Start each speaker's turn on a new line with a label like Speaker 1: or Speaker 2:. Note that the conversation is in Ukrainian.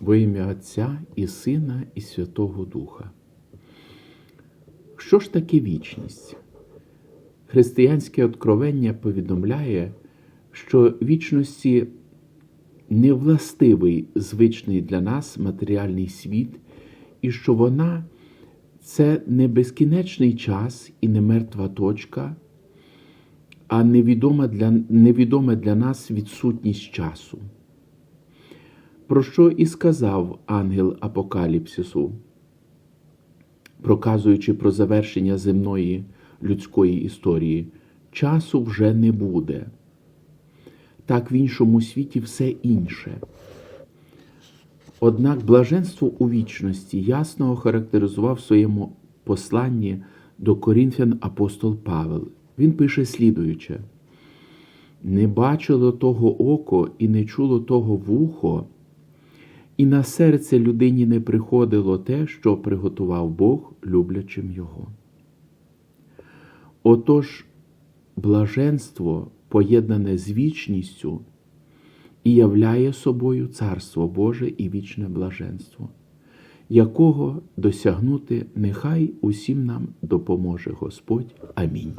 Speaker 1: Во ім'я Отця і Сина, і Святого Духа. Що ж таке вічність? Християнське откровення повідомляє, що вічності не властивий звичний для нас матеріальний світ, і що вона це не безкінечний час і не мертва точка, а невідома для, невідома для нас відсутність часу. Про що і сказав ангел Апокаліпсису, проказуючи про завершення земної людської історії, часу вже не буде. Так в іншому світі все інше. Однак блаженство у вічності ясно охарактеризував в своєму посланні до Корінфян апостол Павел. Він пише слідуюче: не бачило того око і не чуло того вухо, і на серце людині не приходило те, що приготував Бог люблячим його. Отож, блаженство, поєднане з вічністю, і являє собою Царство Боже і вічне блаженство, якого досягнути нехай усім нам допоможе Господь. Амінь.